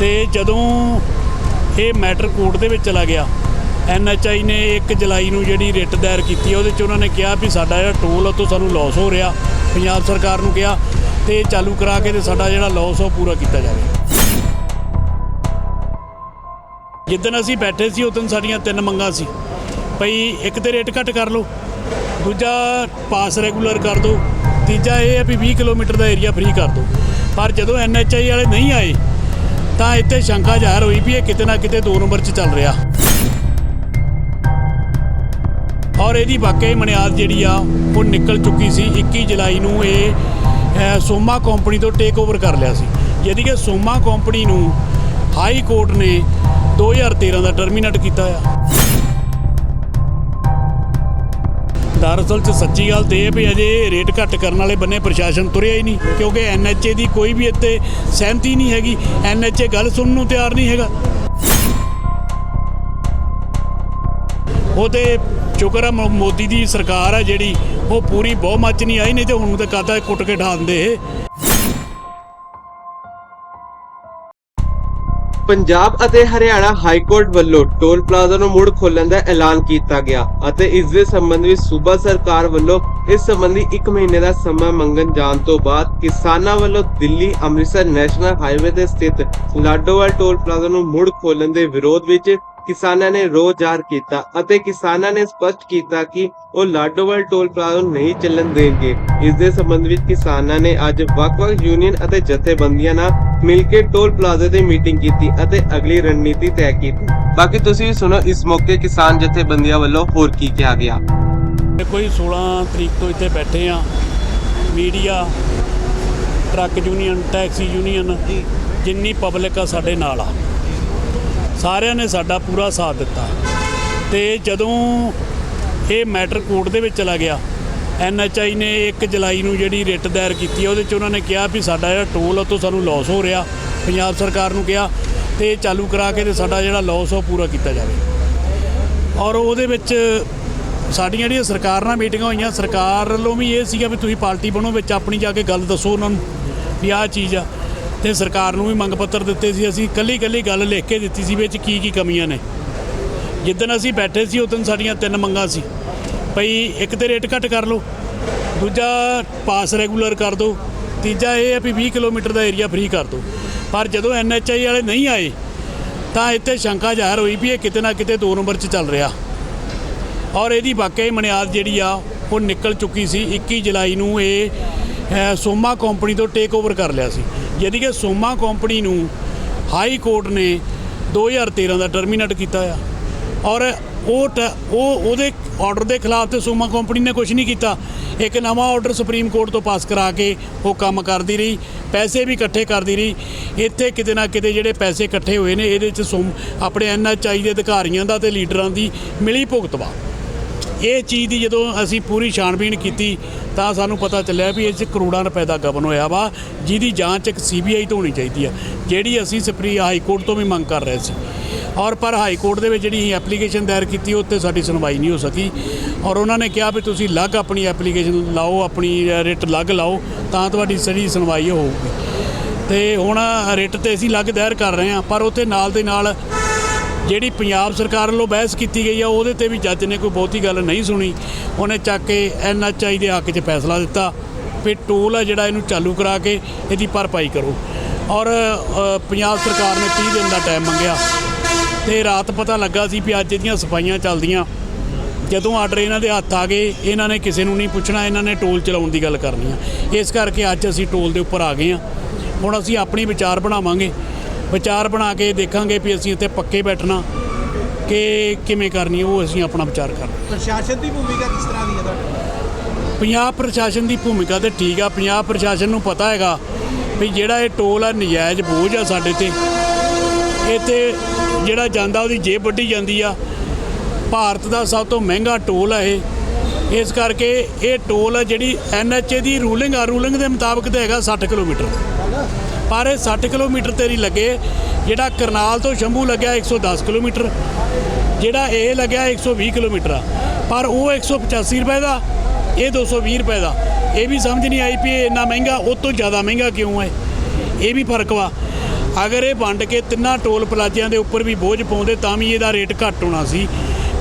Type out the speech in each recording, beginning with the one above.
ਤੇ ਜਦੋਂ ਇਹ ਮੈਟਰ ਕੋਰਟ ਦੇ ਵਿੱਚ ਚਲਾ ਗਿਆ ਐਨਐਚਆਈ ਨੇ 1 ਜੁਲਾਈ ਨੂੰ ਜਿਹੜੀ ਰਿਟ ਦਾਇਰ ਕੀਤੀ ਉਹਦੇ 'ਚ ਉਹਨਾਂ ਨੇ ਕਿਹਾ ਵੀ ਸਾਡਾ ਜਿਹੜਾ ਟੋਲ ਉਹ ਤੋਂ ਸਾਨੂੰ ਲਾਸ ਹੋ ਰਿਹਾ। ਪੰਜਾਬ ਸਰਕਾਰ ਨੂੰ ਕਿਹਾ ਤੇ ਇਹ ਚਾਲੂ ਕਰਾ ਕੇ ਤੇ ਸਾਡਾ ਜਿਹੜਾ ਲਾਸ ਉਹ ਪੂਰਾ ਕੀਤਾ ਜਾਵੇ। ਜਿੱਦਣ ਅਸੀਂ ਬੈਠੇ ਸੀ, ਉਦੋਂ ਸਾਡੀਆਂ ਤਿੰਨ ਮੰਗਾਂ ਸੀ। ਭਈ ਇੱਕ ਤੇ ਰੇਟ ਘੱਟ ਕਰ ਲਓ, ਦੂਜਾ ਪਾਸ ਰੈਗੂਲਰ ਕਰ ਦਿਓ ਤੀਜਾ ਇਹ ਹੈ ਵੀ 20 ਕਿਲੋਮੀਟਰ ਦਾ ਏਰੀਆ ਫ੍ਰੀ ਕਰ ਦਿਓ ਪਰ ਜਦੋਂ ਐਨਐਚਆਈ ਵਾਲੇ ਨਹੀਂ ਆਏ ਤਾਂ ਇੱਥੇ ਸ਼ੰਕਾ ਜ਼ਾਹਰ ਹੋਈ ਵੀ ਇਹ ਕਿਤੇ ਨਾ ਕਿਤੇ ਦੋ ਨੰਬਰ 'ਚ ਚੱਲ ਰਿਹਾ। ਔਰ ਇਹਦੀ ਵਾਕਈ ਮਨਿਆਦ ਜਿਹੜੀ ਆ, ਉਹ ਨਿਕਲ ਚੁੱਕੀ ਸੀ। 21 ਜੁਲਾਈ ਨੂੰ ਇਹ ਸੋਮਾ ਕੰਪਨੀ ਤੋਂ ਟੇਕ ਓਵਰ ਕਰ ਲਿਆ ਸੀ। ਜਿਹਦੀ ਕਿ ਸੋਮਾ ਕੰਪਨੀ ਨੂੰ ਹਾਈ ਕੋਰਟ ਨੇ 2013 ਦਾ ਟਰਮੀਨੇਟ ਕੀਤਾ ਆ ਦਰਅਸਲ ਚ ਸੱਚੀ ਗੱਲ ਤੇ ਇਹ ਵੀ ਅਜੇ ਰੇਟ ਘੱਟ ਕਰਨ ਵਾਲੇ ਬੰਨੇ ਪ੍ਰਸ਼ਾਸਨ ਤੁਰਿਆ ਹੀ ਨਹੀਂ, ਕਿਉਂਕਿ ਐਨਐਚਏ ਦੀ ਕੋਈ ਵੀ ਇੱਥੇ ਸਹਿਮਤੀ ਨਹੀਂ ਹੈਗੀ ਐਨਐਚਏ ਗੱਲ ਸੁਣਨ ਨੂੰ ਤਿਆਰ ਨਹੀਂ ਹੈਗਾ। ਉਹ ਤੇ ਸ਼ੁਕਰ ਆ ਮੋ- ਮੋਦੀ ਦੀ ਸਰਕਾਰ ਆ ਜਿਹੜੀ, ਉਹ ਪੂਰੀ ਬਹੁਮਤ ਨਹੀਂ ਆਈ, ਨਹੀਂ ਤੇ ਹੁਣ ਤਾਂ ਕਾਦਾ ਕੁੱਟ ਕੇ ਢਾਹ ਪੰਜਾਬ ਅਤੇ ਹਰਿਆਣਾ ਹਾਈ ਕੋਰਟ ਵੱਲੋਂ ਟੋਲ ਪਲਾਜ਼ਾ ਨੂੰ ਮੁੜ ਖੋਲਣ ਦਾ ਐਲਾਨ ਕੀਤਾ ਗਿਆ ਅਤੇ ਇਸ ਦੇ ਸੰਬੰਧ ਵਿੱਚ ਸੂਬਾ ਸਰਕਾਰ ਵੱਲੋਂ ਇਸ ਸੰਬੰਧੀ 1 ਮਹੀਨੇ ਦਾ ਸਮਾਂ ਮੰਗਣ ਜਾਣ ਤੋਂ ਬਾਅਦ ਕਿਸਾਨਾਂ ਵੱਲੋਂ ਦਿੱਲੀ ਅੰਮ੍ਰਿਤਸਰ ਨੈਸ਼ਨਲ ਹਾਈਵੇ ਤੇ ਸਥਿਤ ਲਾਡੋਵਾਲ ਟੋਲ ਪਲਾਜ਼ਾ ਨੂੰ ਮੁੜ ਖੋਲਣ ਦੇ ਵਿਰੋਧ ਵਿੱਚ ਕਿਸਾਨਾਂ ਨੇ ਰੋਸ ਜ਼ਾਹਰ ਕੀਤਾ ਅਤੇ ਕਿਸਾਨਾਂ ਨੇ ਸਪਸ਼ਟ ਕੀਤਾ ਕਿ ਉਹ ਲਾਡੋਵਾਲ ਟੋਲ ਪਲਾਜ਼ਾ ਨੂੰ ਨਹੀਂ ਚੱਲਣ ਦੇਣਗੇ। ਇਸ ਦੇ ਸੰਬੰਧ ਵਿੱਚ ਕਿਸਾਨਾਂ ਨੇ ਅੱਜ ਵੱਖ-ਵੱਖ ਯੂਨੀਅਨ ਅਤੇ ਜਥੇਬੰਦੀਆਂ ਨਾਲ ਮਿਲ ਕੇ ਟੋਲ ਪਲਾਜ਼ਾ ਤੇ ਮੀਟਿੰਗ ਕੀਤੀ ਅਤੇ ਅਗਲੀ ਰਣਨੀਤੀ ਤੈਅ ਕੀਤੀ। ਬਾਕੀ ਤੁਸੀਂ ਵੀ ਸੁਣੋ ਇਸ ਮੌਕੇ ਕਿਸਾਨ ਜਥੇਬੰਦੀਆਂ ਵੱਲੋਂ ਹੋਰ ਕੀ ਕਿਹਾ ਗਿਆ। ਕੋਈ 16 ਤਰੀਕ ਤੋਂ ਇੱਥੇ ਬੈਠੇ ਆ media truck union taxi union ਜਿੰਨੀ ਪਬਲਿਕ ਆ ਸਾਡੇ ਨਾਲ ਆ। ਸਾਰਿਆਂ ਨੇ ਸਾਡਾ ਪੂਰਾ ਸਾਥ ਦਿੱਤਾ। ਤੇ ਜਦੋਂ ਇਹ ਮੈਟਰ ਕੋਰਟ ਦੇ ਵਿੱਚ ਚਲਾ ਗਿਆ ਐਨਐਚਆਈ ਨੇ 1 ਜੁਲਾਈ ਨੂੰ ਜਿਹੜੀ ਰਿਟ ਦਾਇਰ ਕੀਤੀ ਉਹਦੇ 'ਚ ਉਹਨਾਂ ਨੇ ਕਿਹਾ ਵੀ ਸਾਡਾ ਜਿਹੜਾ ਟੋਲ ਉਹ ਤੋਂ ਸਾਨੂੰ ਲਾਸ ਹੋ ਰਿਹਾ, ਪੰਜਾਬ ਸਰਕਾਰ ਨੂੰ ਕਿਹਾ, ਤੇ ਇਹ ਚਾਲੂ ਕਰਾ ਕੇ ਤੇ ਸਾਡਾ ਜਿਹੜਾ ਲਾਸ ਉਹ ਪੂਰਾ ਕੀਤਾ ਜਾਵੇ। ਔਰ ਉਹਦੇ ਵਿੱਚ ਸਾਡੀਆਂ ਜਿਹੜੀਆਂ ਸਰਕਾਰ ਨਾਲ ਮੀਟਿੰਗਾਂ ਹੋਈਆਂ, ਸਰਕਾਰ ਵੱਲੋਂ ਵੀ ਇਹ ਸੀਗਾ ਵੀ ਤੁਸੀਂ ਪਾਰਟੀ ਬਣੋ, ਵਿੱਚ ਆਪਣੀ ਜਾ ਕੇ ਗੱਲ ਦੱਸੋ ਉਹਨਾਂ ਨੂੰ ਵੀ ਆਹ ਚੀਜ਼ ਆ। ਤੇ ਸਰਕਾਰ ਨੂੰ ਵੀ ਮੰਗ ਪੱਤਰ ਦਿੱਤੇ ਸੀ, ਅਸੀਂ ਕੱਲੀ ਕੱਲੀ ਗੱਲ ਲਿਖ ਕੇ ਦਿੱਤੀ ਸੀ ਵਿੱਚ ਕੀ ਕੀ ਕਮੀਆਂ ਨੇ। ਜਿੱਦਣ ਅਸੀਂ ਬੈਠੇ ਸੀ ਉਦੋਂ ਸਾਡੀਆਂ ਤਿੰਨ ਮੰਗਾਂ ਸੀ, ਭਈ ਇੱਕ ਤੇ ਰੇਟ ਘੱਟ ਕਰ ਲਓ, ਦੂਜਾ ਪਾਸ ਰੈਗੂਲਰ ਕਰ ਦਿਓ ਤੀਜਾ ਇਹ ਹੈ ਵੀ 20 ਕਿਲੋਮੀਟਰ ਦਾ ਏਰੀਆ ਫ੍ਰੀ ਕਰ ਦਿਓ ਪਰ ਜਦੋਂ ਐਨਐਚਆਈ ਵਾਲੇ ਨਹੀਂ ਆਏ, ਤਾਂ ਇੱਥੇ ਸ਼ੰਕਾ ਜ਼ਾਹਰ ਹੋਈ ਵੀ ਇਹ ਕਿਤੇ ਨਾ ਕਿਤੇ ਦੋ ਨੰਬਰ 'ਚ ਚੱਲ ਰਿਹਾ। ਔਰ ਇਹਦੀ ਵਾਕਈ ਮਨਿਆਦ ਜਿਹੜੀ ਆ, ਉਹ ਨਿਕਲ ਚੁੱਕੀ ਸੀ 21 ਜੁਲਾਈ ਨੂੰ ਇਹ ਸੋਮਾ ਕੰਪਨੀ ਤੋਂ ਟੇਕ ਓਵਰ ਕਰ ਲਿਆ ਸੀ। ਯਾਨੀ ਕਿ ਸੋਮਾ ਕੰਪਨੀ ਨੂੰ ਹਾਈ ਕੋਰਟ ਨੇ 2013 ਦਾ ਟਰਮੀਨੇਟ ਕੀਤਾ ਆ। ਔਰ ਉਹ ਟ- ਉਹ, ਉਹਦੇ ਆਰਡਰ ਦੇ ਖਿਲਾਫ ਤੇ ਸੋਮਾ ਕੰਪਨੀ ਨੇ ਕੁਝ ਨਹੀਂ ਕੀਤਾ। ਇੱਕ ਨਵਾਂ ਆਰਡਰ ਸੁਪਰੀਮ ਕੋਰਟ ਤੋਂ ਪਾਸ ਕਰਾ ਕੇ ਉਹ ਕੰਮ ਕਰਦੀ ਰਹੀ, ਪੈਸੇ ਵੀ ਇਕੱਠੇ ਕਰਦੀ ਰਹੀ। ਇੱਥੇ ਕਿਤੇ ਨਾ ਕਿਤੇ ਜਿਹੜੇ ਪੈਸੇ ਇਕੱਠੇ ਹੋਏ ਨੇ, ਇਹਦੇ ਚ ਸੋਮ, ਆਪਣੇ ਐਨਐਚਆਈ ਦੇ ਅਧਿਕਾਰੀਆਂ ਦਾ ਤੇ ਲੀਡਰਾਂ ਦੀ ਮਿਲੀ ਭੁਗਤਵਾ। ਇਹ ਚੀਜ਼ ਦੀ ਜਦੋਂ ਅਸੀਂ ਪੂਰੀ ਛਾਣਬੀਣ ਕੀਤੀ, ਤਾਂ ਸਾਨੂੰ ਪਤਾ ਚੱਲਿਆ ਵੀ ਇਹ 'ਚ ਕਰੋੜਾਂ ਰੁਪਏ ਦਾ ਗਬਨ ਹੋਇਆ ਵਾ, ਜਿਹਦੀ ਜਾਂਚ ਇੱਕ ਸੀਬੀਆਈ ਤੋਂ ਹੋਣੀ ਚਾਹੀਦੀ ਆ, ਜਿਹੜੀ ਅਸੀਂ ਸੁਪਰੀ ਹਾਈ ਕੋਰਟ ਤੋਂ ਵੀ ਮੰਗ ਕਰ ਰਹੇ ਸੀ। ਔਰ ਪਰ ਹਾਈ ਕੋਰਟ ਦੇ ਵਿੱਚ ਜਿਹੜੀ ਐਪਲੀਕੇਸ਼ਨ ਦਾਇਰ ਕੀਤੀ ਉੱਤੇ ਸਾਡੀ ਸੁਣਵਾਈ ਨਹੀਂ ਹੋ ਸਕੀ। ਔਰ ਉਹਨਾਂ ਨੇ ਕਿਹਾ ਵੀ ਤੁਸੀਂ ਅਲੱਗ ਆਪਣੀ ਐਪਲੀਕੇਸ਼ਨ ਲਾਓ, ਆਪਣੀ ਰਿਟ ਅਲੱਗ ਲਾਓ, ਤਾਂ ਤੁਹਾਡੀ ਸਹੀ ਸੁਣਵਾਈ ਹੋਊਗੀ। ਤੇ ਹੁਣ ਰਿਟ ਤੇ ਅਸੀਂ ਅਲੱਗ ਦਾਇਰ ਕਰ ਰਹੇ ਹਾਂ, ਪਰ ਉੱਥੇ ਨਾਲ ਦੇ ਨਾਲ ਜਿਹੜੀ ਪੰਜਾਬ ਸਰਕਾਰ ਵੱਲੋਂ ਬਹਿਸ ਕੀਤੀ ਗਈ ਆ, ਉਹਦੇ ਤੇ ਵੀ ਜੱਜ ਨੇ ਕੋਈ ਬਹੁਤੀ ਗੱਲ ਨਹੀਂ ਸੁਣੀ। ਉਹਨੇ ਚੱਕ ਕੇ ਐਨਐਚਆਈ ਦੇ ਹੱਕ 'ਚ ਫੈਸਲਾ ਦਿੱਤਾ ਵੀ ਟੋਲ ਆ ਜਿਹੜਾ ਇਹਨੂੰ ਚਾਲੂ ਕਰਾ ਕੇ ਇਹਦੀ ਭਰਪਾਈ ਕਰੋ। ਔਰ ਪੰਜਾਬ ਸਰਕਾਰ ਨੇ 30 ਦਿਨ ਦਾ ਟਾਈਮ ਮੰਗਿਆ। ਤੇ ਰਾਤ ਪਤਾ ਲੱਗਾ ਸੀ ਵੀ ਅੱਜ ਇਹਦੀਆਂ ਸਫਾਈਆਂ ਚੱਲਦੀਆਂ। ਜਦੋਂ ਆਰਡਰ ਇਹਨਾਂ ਦੇ ਹੱਥ ਆ ਗਏ, ਇਹਨਾਂ ਨੇ ਕਿਸੇ ਨੂੰ ਨਹੀਂ ਪੁੱਛਣਾ, ਇਹਨਾਂ ਨੇ ਟੋਲ ਚਲਾਉਣ ਦੀ ਗੱਲ ਕਰਨੀ ਆ। ਇਸ ਕਰਕੇ ਅੱਜ ਅਸੀਂ ਟੋਲ ਦੇ ਉੱਪਰ ਆ ਗਏ ਆ। ਹੁਣ ਅਸੀਂ ਆਪਣੀ ਵਿਚਾਰ ਬਣਾਵਾਂਗੇ। ਵਿਚਾਰ ਬਣਾ ਕੇ ਦੇਖਾਂਗੇ ਵੀ ਅਸੀਂ ਇੱਥੇ ਪੱਕੇ ਬੈਠਣਾ ਕਿ ਕਿਵੇਂ ਕਰਨੀ ਉਹ ਅਸੀਂ ਆਪਣਾ ਵਿਚਾਰ ਕਰਾਂਗੇ ਪ੍ਰਸ਼ਾਸਨ ਦੀ ਭੂਮਿਕਾ ਕਿਸ ਤਰ੍ਹਾਂ ਦੀ ਹੈ ਤੁਹਾਡੀ? ਪੰਜਾਬ ਪ੍ਰਸ਼ਾਸਨ ਦੀ ਭੂਮਿਕਾ ਤੇ ਠੀਕ ਆ ਪੰਜਾਬ ਪ੍ਰਸ਼ਾਸਨ ਨੂੰ ਪਤਾ ਹੈਗਾ ਵੀ ਜਿਹੜਾ ਇਹ ਟੋਲ ਆ ਨਜਾਇਜ਼ ਬੋਝ ਆ ਸਾਡੇ ਤੇ। ਤੇ ਜਿਹੜਾ ਜਾਂਦਾ ਉਹਦੀ ਜੇਬ ਵੱਢੀ ਜਾਂਦੀ ਆ। ਭਾਰਤ ਦਾ ਸਭ ਤੋਂ ਮਹਿੰਗਾ ਟੋਲ ਆ ਇਹ। ਇਸ ਕਰਕੇ ਇਹ ਟੋਲ ਆ ਜਿਹੜੀ ਐਨਐਚਏ ਦੀ ਰੂਲਿੰਗ ਆ ਰੂਲਿੰਗ ਦੇ ਮੁਤਾਬਕ ਤੇ ਹੈਗਾ 60 ਕਿਲੋਮੀਟਰ। ਪਰ ਇਹ 60 ਕਿਲੋਮੀਟਰ ਤੇਰੀ ਲੱਗੇ, ਜਿਹੜਾ ਕਰਨਾਲ ਤੋਂ ਸ਼ੰਭੂ ਲੱਗਿਆ 110 ਕਿਲੋਮੀਟਰ, ਜਿਹੜਾ ਇਹ ਲੱਗਿਆ 120 ਕਿਲੋਮੀਟਰ ਆ। ਪਰ ਉਹ 185 ਰੁਪਏ ਦਾ, ਇਹ 220 ਰੁਪਏ ਦਾ। ਇਹ ਵੀ ਸਮਝ ਨਹੀਂ ਆਈ ਵੀ ਇਹ ਇੰਨਾ ਮਹਿੰਗਾ, ਉਹ ਤੋਂ ਜ਼ਿਆਦਾ ਮਹਿੰਗਾ ਕਿਉਂ ਹੈ? ਇਹ ਵੀ ਫ਼ਰਕ ਵਾ। ਅਗਰ ਇਹ ਵੰਡ ਕੇ ਤਿੰਨਾਂ ਟੋਲ ਪਲਾਜ਼ਿਆਂ ਦੇ ਉੱਪਰ ਵੀ ਬੋਝ ਪਾਉਂਦੇ, ਤਾਂ ਵੀ ਇਹਦਾ ਰੇਟ ਘੱਟ ਹੋਣਾ ਸੀ।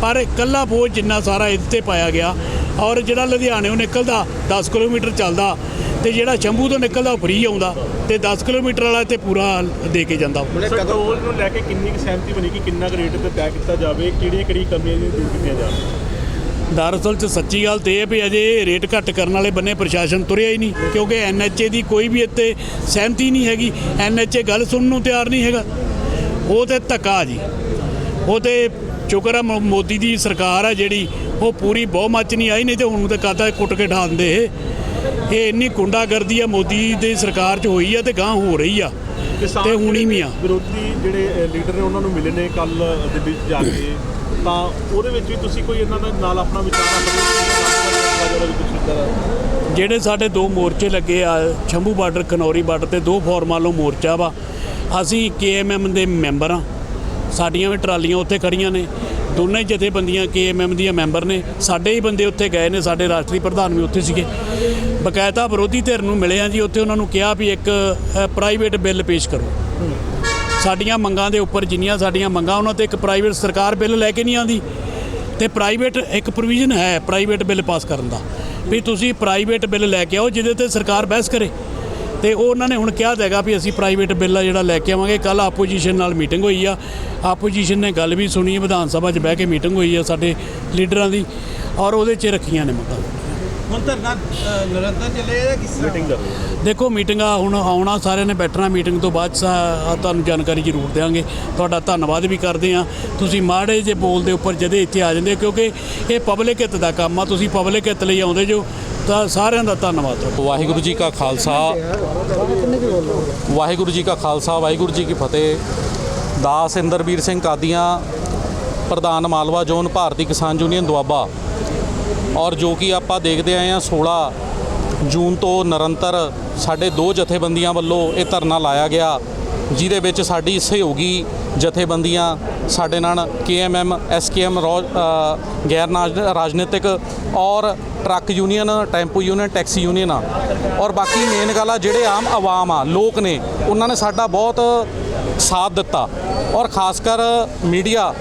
ਪਰ ਇਕੱਲਾ ਬੋਝ ਜਿੰਨਾ ਸਾਰਾ ਇਹਦੇ ਤੇ ਪਾਇਆ ਗਿਆ। ਔਰ ਜਿਹੜਾ ਲੁਧਿਆਣੇੋਂ ਨਿਕਲਦਾ 10 ਕਿਲੋਮੀਟਰ ਚੱਲਦਾ ਤੇ ਜਿਹੜਾ ਸ਼ੰਭੂ ਤੋਂ ਨਿਕਲਦਾ ਉਹ ਫ੍ਰੀ ਆਉਂਦਾ ਤੇ 10 ਕਿਲੋਮੀਟਰ ਵਾਲਾ ਤੇ ਪੂਰਾ ਦੇ ਕੇ ਜਾਂਦਾ। ਸਰ ਟੋਲ ਨੂੰ ਲੈ ਕੇ ਕਿੰਨੀ ਕੁ ਸਹਿਮਤੀ ਬਣੀ ਕਿ ਕਿੰਨਾ ਕੁ ਰੇਟ ਤੇ ਤੈਅ ਕੀਤਾ ਜਾਵੇ ਕਿਹੜੀਆਂ ਕਿਹੜੀਆਂ ਕਮੀਆਂ ਜੀ ਦੂਰ ਕੀਤੀਆਂ ਜਾਣ? ਦਰਅਸਲ ਚ ਸੱਚੀ ਗੱਲ ਤੇ ਇਹ ਵੀ ਅਜੇ ਰੇਟ ਘੱਟ ਕਰਨ ਵਾਲੇ ਬੰਨੇ ਪ੍ਰਸ਼ਾਸਨ ਤੁਰਿਆ ਹੀ ਨਹੀਂ ਕਿਉਂਕਿ ਐਨਐਚਏ ਦੀ ਕੋਈ ਵੀ ਇੱਥੇ ਸਹਿਮਤੀ ਨਹੀਂ ਹੈਗੀ। ਐਨਐਚਏ ਗੱਲ ਸੁਣਨ ਨੂੰ ਤਿਆਰ ਨਹੀਂ ਹੈਗਾ। ਉਹ ਤੇ ਧੱਕਾ ਜੀ। ਉਹ ਤੇ ਸ਼ੁਕਰ ਹੈ ਮੋਦੀ ਦੀ ਸਰਕਾਰ ਹੈ ਜਿਹੜੀ ਉਹ ਪੂਰੀ ਬਹੁਮਤ ਨਹੀਂ ਆਈ ਨਹੀਂ ਤੇ ਹੁਣ ਤੇ ਕਾਦਾ ਕੁੱਟ ਕੇ ਢਾਹ ਦਿੰਦੇ ਇਹ ਇੰਨੀ ਗੁੰਡਾਗਰਦੀ ਆ ਮੋਦੀ ਦੀ ਸਰਕਾਰ 'ਚ ਹੋਈ ਆ ਤੇ ਗਾਂ ਹੋ ਰਹੀ ਆ ਤੇ ਹੁਣੀ ਵੀ ਆ। ਵਿਰੋਧੀ ਜਿਹੜੇ ਲੀਡਰ ਨੇ ਉਹਨਾਂ ਨੂੰ ਮਿਲੇ ਨੇ ਕੱਲ ਦਿੱਲੀ ਜਾ ਕੇ। ਤਾਂ ਉਹਦੇ ਵਿੱਚ ਵੀ ਤੁਸੀਂ ਕੋਈ ਇਹਨਾਂ ਦੇ ਨਾਲ ਆਪਣਾ ਵਿਚਾਰ ਹੋ? ਜਿਹੜੇ ਸਾਡੇ ਦੋ ਮੋਰਚੇ ਲੱਗੇ ਆ ਸ਼ੰਭੂ ਬਾਰਡਰ ਖਨੌਰੀ ਬਾਰਡਰ ਤੇ ਦੋ ਫਾਰਮਾਂ ਲੋ ਮੋਰਚਾ ਵਾ। ਅਸੀਂ ਕੇਐਮਐਮ ਦੇ ਮੈਂਬਰ ਆ। ਸਾਡੀਆਂ ਵੀ ਟਰਾਲੀਆਂ ਉੱਥੇ ਖੜੀਆਂ ਨੇ। ਦੋਨੇ ਜਥੇਬੰਦੀਆਂ ਕੇਐਮਐਮ ਦੀਆਂ ਮੈਂਬਰ ਨੇ। ਸਾਡੇ ਹੀ ਬੰਦੇ ਉੱਥੇ ਗਏ ਨੇ, ਸਾਡੇ ਰਾਸ਼ਟਰੀ ਪ੍ਰਧਾਨ ਵੀ ਉੱਥੇ ਸੀਗੇ। ਬਕਾਇਦਾ ਵਿਰੋਧੀ ਧਿਰ ਨੂੰ ਮਿਲੇ ਆ ਜੀ, ਉੱਥੇ ਉਹਨਾਂ ਨੂੰ ਕਿਹਾ ਵੀ ਇੱਕ ਪ੍ਰਾਈਵੇਟ ਬਿੱਲ ਪੇਸ਼ ਕਰੋ। ਸਾਡੀਆਂ ਮੰਗਾਂ ਦੇ ਉੱਪਰ ਜਿੰਨੀਆਂ ਸਾਡੀਆਂ ਮੰਗਾਂ, ਉਹਨਾਂ ਤੇ ਇੱਕ ਪ੍ਰਾਈਵੇਟ ਸਰਕਾਰ ਬਿੱਲ ਲੈ ਕੇ ਨਹੀਂ ਆਂਦੀ ਤੇ ਪ੍ਰਾਈਵੇਟ ਇੱਕ ਪ੍ਰੋਵੀਜ਼ਨ ਹੈ ਪ੍ਰਾਈਵੇਟ ਬਿੱਲ ਪਾਸ ਕਰਨ ਦਾ। ਵੀ ਤੁਸੀਂ ਪ੍ਰਾਈਵੇਟ ਬਿੱਲ ਲੈ ਕੇ ਆਓ, ਜਿਹਦੇ ਤੇ ਸਰਕਾਰ ਬਹਿਸ ਕਰੇ। ਤੇ ਉਹ ਉਹਨਾਂ ਨੇ ਹੁਣ ਕਿਹਾ ਦੇਗਾ ਵੀ ਅਸੀਂ ਪ੍ਰਾਈਵੇਟ ਬਿੱਲ ਆ ਜਿਹੜਾ ਲੈ ਕੇ ਆਵਾਂਗੇ। ਕੱਲ ਆਪੋਜੀਸ਼ਨ ਨਾਲ ਮੀਟਿੰਗ ਹੋਈ ਆ। ਆਪੋਜੀਸ਼ਨ ਨੇ ਗੱਲ ਵੀ ਸੁਣੀ ਹੈ ਵਿਧਾਨ ਸਭਾ 'ਚ ਬਹਿ ਕੇ ਮੀਟਿੰਗ ਹੋਈ ਆ ਸਾਡੇ ਲੀਡਰਾਂ ਦੀ ਔਰ ਉਹਦੇ 'ਚ ਰੱਖੀਆਂ ਨੇ ਮੰਗਾਂ ਹੁਣ ਧਰਨਾ ਅ, ਨਿਰੰਤਰ ਚੱਲੇਗਾ ਕਿਸ ਤਰ੍ਹਾਂ? ਮੀਟਿੰਗ ਕਰ ਰਹੇ ਦੇਖੋ ਮੀਟਿੰਗਾਂ ਹੁਣ ਆਉਣਾ ਸਾਰਿਆਂ ਨੇ ਬੈਠਣਾ ਮੀਟਿੰਗ ਤੋਂ ਬਾਅਦ ਸਾ- ਤੁਹਾਨੂੰ ਜਾਣਕਾਰੀ ਜ਼ਰੂਰ ਦੇਵਾਂਗੇ ਤੁਹਾਡਾ ਧੰਨਵਾਦ ਵੀ ਕਰਦੇ ਆ। ਤੁਸੀਂ ਮਾੜੇ ਜੇ ਬੋਲ ਦੇ ਉੱਪਰ ਜਦੇ ਇੱਥੇ ਆ ਜਾਂਦੇ ਹੋ ਕਿਉਂਕਿ ਇਹ ਪਬਲਿਕ ਹਿੱਤ ਦਾ ਕੰਮ ਆ। ਤੁਸੀਂ ਪਬਲਿਕ ਹਿੱਤ ਲਈ ਆਉਂਦੇ ਜੋ। ਤਾਂ ਸਾਰਿਆਂ ਦਾ ਧੰਨਵਾਦ ਵਾਹਿਗੁਰੂ ਜੀ ਕਾ ਖਾਲਸਾ। ਵਾਹਿਗੁਰੂ ਜੀ ਕਾ ਖਾਲਸਾ, ਵਾਹਿਗੁਰੂ ਜੀ ਕੀ ਫਤਿਹ। ਦਾਸ ਇੰਦਰਵੀਰ ਸਿੰਘ ਕਾਦੀਆਂ, ਪ੍ਰਧਾਨ ਮਾਲਵਾ ਜ਼ੋਨ, ਭਾਰਤੀ ਕਿਸਾਨ ਯੂਨੀਅਨ ਦੁਆਬਾ। ਔਰ ਜੋ ਕਿ ਆਪਾਂ ਦੇਖਦੇ ਆਏ ਹਾਂ 16 ਜੂਨ ਤੋਂ ਨਿਰੰਤਰ ਸਾਡੇ ਦੋ ਜਥੇਬੰਦੀਆਂ ਵੱਲੋਂ ਇਹ ਧਰਨਾ ਲਾਇਆ ਗਿਆ, ਜਿਹਦੇ ਵਿੱਚ ਸਾਡੀ ਸਹਿਯੋਗੀ ਜਥੇਬੰਦੀਆਂ ਸਾਡੇ ਨਾਲ ਕੇਐਮਐਮ ਐਸਕੇਐਮ ਗੈਰ ਨਾਜ- ਰਾਜਨੀਤਿਕ ਔਰ truck union, tempo union, taxi union ਆ। ਔਰ ਬਾਕੀ ਮੇਨ ਗੱਲ ਆ, ਜਿਹੜੇ ਆਮ ਆਵਾਮ ਆ, ਲੋਕ ਨੇ, ਉਹਨਾਂ ਨੇ ਸਾਡਾ ਬਹੁਤ ਸਾਥ ਦਿੱਤਾ। ਔਰ ਖਾਸ ਕਰ ਮੀਡੀਆ,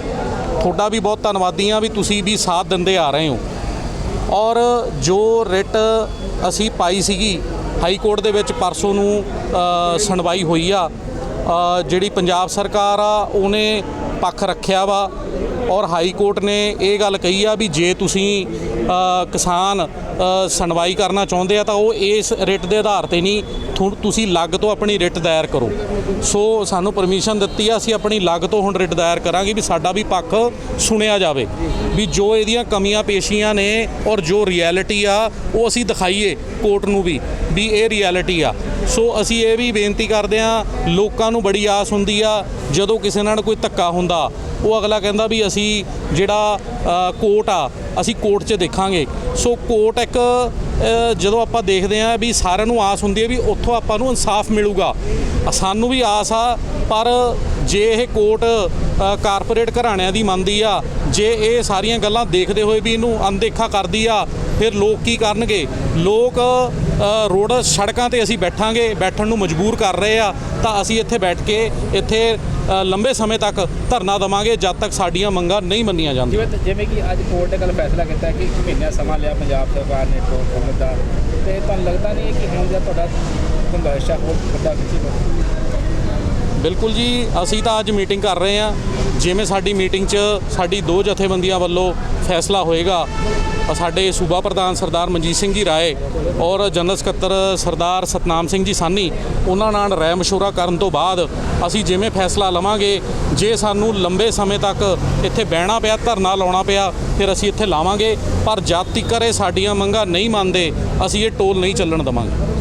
ਤੁਹਾਡਾ ਵੀ ਬਹੁਤ ਧੰਨਵਾਦੀ ਆ ਵੀ ਤੁਸੀਂ ਵੀ ਸਾਥ ਦਿੰਦੇ ਆ ਰਹੇ ਹੋ। ਔਰ ਜੋ ਰਿਟ ਅਸੀਂ ਪਾਈ ਸੀਗੀ, ਹਾਈ ਕੋਰਟ ਦੇ ਵਿੱਚ ਪਰਸੋਂ ਨੂੰ ਸੁਣਵਾਈ ਹੋਈ ਆ। ਜਿਹੜੀ ਪੰਜਾਬ ਸਰਕਾਰ ਆ, ਉਹਨੇ ਪੱਖ ਰੱਖਿਆ ਵਾ ਔਰ ਹਾਈ ਕੋਰਟ ਨੇ ਇਹ ਗੱਲ ਕਹੀ ਆ ਵੀ ਜੇ ਤੁਸੀਂ ਕਿਸਾਨ ਸੁਣਵਾਈ ਕਰਨਾ ਚਾਹੁੰਦੇ ਆ ਤਾਂ ਉਹ ਇਸ ਰਿਟ ਦੇ ਆਧਾਰ ਤੇ ਨਹੀਂ ਤੁਸੀਂ ਲੱਗ ਤੋਂ ਆਪਣੀ ਰਿਟ ਦਾਇਰ ਕਰੋ। ਸੋ ਸਾਨੂੰ ਪਰਮਿਸ਼ਨ ਦਿੱਤੀ ਆ, ਅਸੀਂ ਆਪਣੀ ਲੱਗ ਤੋਂ ਹੁਣ ਰਿਟ ਦਾਇਰ ਕਰਾਂਗੇ ਵੀ ਸਾਡਾ ਵੀ ਪੱਖ ਸੁਣਿਆ ਜਾਵੇ। ਵੀ ਜੋ ਇਹਦੀਆਂ ਕਮੀਆਂ ਪੇਸ਼ੀਆਂ ਨੇ ਔਰ ਜੋ ਰਿਐਲਿਟੀ ਆ, ਉਹ ਅਸੀਂ ਦਿਖਾਈਏ ਕੋਰਟ ਨੂੰ ਵੀ ਵੀ ਇਹ ਰਿਐਲਿਟੀ ਆ। ਸੋ ਅਸੀਂ ਇਹ ਵੀ ਬੇਨਤੀ ਕਰਦੇ ਆ, ਲੋਕਾਂ ਨੂੰ ਬੜੀ ਆਸ ਹੁੰਦੀ ਆ, ਜਦੋਂ ਕਿਸੇ ਨਾਲ ਕੋਈ ਧੱਕਾ ਹੁੰਦਾ ਉਹ ਅਗਲਾ ਕਹਿੰਦਾ ਵੀ ਅਸੀਂ ਜਿਹੜਾ ਅ, ਕੋਰਟ ਆ ਅਸੀਂ ਕੋਰਟ 'ਚ ਦੇਖਾਂਗੇ। ਸੋ ਕੋਰਟ ਇੱਕ ਜਦੋਂ ਆਪਾਂ ਦੇਖਦੇ ਆ ਵੀ ਸਾਰਿਆਂ ਨੂੰ ਆਸ ਹੁੰਦੀ ਹੈ ਵੀ ਉੱਥੋਂ ਆਪਾਂ ਨੂੰ ਇਨਸਾਫ ਮਿਲੂਗਾ। ਸਾਨੂੰ ਵੀ ਆਸ ਆ ਪਰ ਜੇ ਇਹ ਕੋਰਟ ਕਾਰਪੋਰੇਟ ਘਰਾਣਿਆਂ ਦੀ ਮੰਨਦੀ ਆ, ਜੇ ਇਹ ਸਾਰੀਆਂ ਗੱਲਾਂ ਦੇਖਦੇ ਹੋਏ ਵੀ ਇਹਨੂੰ ਅਣਦੇਖਾ ਕਰਦੀ ਆ, ਫਿਰ ਲੋਕ ਕੀ ਕਰਨਗੇ? ਲੋਕ ਰੋਡ ਸੜਕਾਂ ਤੇ ਅਸੀਂ ਬੈਠਾਂਗੇ, ਬੈਠਣ ਨੂੰ ਮਜਬੂਰ ਕਰ ਰਹੇ ਆ, ਤਾਂ ਅਸੀਂ ਇੱਥੇ ਬੈਠ ਕੇ ਇੱਥੇ ਲੰਬੇ ਸਮੇਂ ਤੱਕ ਧਰਨਾ ਦਵਾਂਗੇ, ਜਦ ਤੱਕ ਸਾਡੀਆਂ ਮੰਗਾਂ ਨਹੀਂ ਮੰਨੀਆਂ ਜਾਂਦੀਆਂ। ਜਿਵੇਂ ਕਿ ਅੱਜ ਕੋਰਟ ਨੇ ਕੱਲ ਫੈਸਲਾ ਕੀਤਾ ਕਿ ਇੱਕ ਮਹੀਨਾ ਸਮਾਂ ਲਿਆ ਪੰਜਾਬ ਸਰਕਾਰ ਨੇ ਟੋਲ ਦਾ ਤੇ ਤੁਹਾਨੂੰ ਲੱਗਦਾ ਨਹੀਂ ਕਿ ਹੁਣ ਜਿਹੜਾ ਤੁਹਾਡਾ ਸੰਘਰਸ਼ ਆ, ਹੋਰ ਵੱਡਾ ਕਿਸੇ ਬਿਲਕੁਲ ਜੀ, ਅਸੀਂ ਤਾਂ ਅੱਜ ਮੀਟਿੰਗ ਕਰ ਰਹੇ ਹਾਂ। ਜਿਵੇਂ ਸਾਡੀ ਮੀਟਿੰਗ 'ਚ ਸਾਡੀ ਦੋ ਜਥੇਬੰਦੀਆਂ ਵੱਲੋਂ ਫੈਸਲਾ ਹੋਏਗਾ ਸਾਡੇ ਸੂਬਾ ਪ੍ਰਧਾਨ ਸਰਦਾਰ ਮਨਜੀਤ ਸਿੰਘ ਜੀ ਰਾਏ ਔਰ ਜਨਰਲ ਸਕੱਤਰ ਸਰਦਾਰ ਸਤਨਾਮ ਸਿੰਘ ਜੀ ਸਾਨੀ, ਉਹਨਾਂ ਨਾਲ ਰਾਏ ਮਸ਼ੂਰਾ ਕਰਨ ਤੋਂ ਬਾਅਦ ਅਸੀਂ ਜਿਵੇਂ ਫੈਸਲਾ ਲਵਾਂਗੇ, ਜੇ ਸਾਨੂੰ ਲੰਬੇ ਸਮੇਂ ਤੱਕ ਇੱਥੇ ਬਹਿਣਾ ਪਿਆ, ਧਰਨਾ ਲਾਉਣਾ ਪਿਆ, ਫਿਰ ਅਸੀਂ ਇੱਥੇ ਲਾਵਾਂਗੇ। ਪਰ ਜਦ ਤੱਕ ਇਹ ਸਾਡੀਆਂ ਮੰਗਾਂ ਨਹੀਂ ਮੰਨਦੇ, ਅਸੀਂ ਇਹ ਟੋਲ ਨਹੀਂ ਚੱਲਣ ਦੇਵਾਂਗੇ।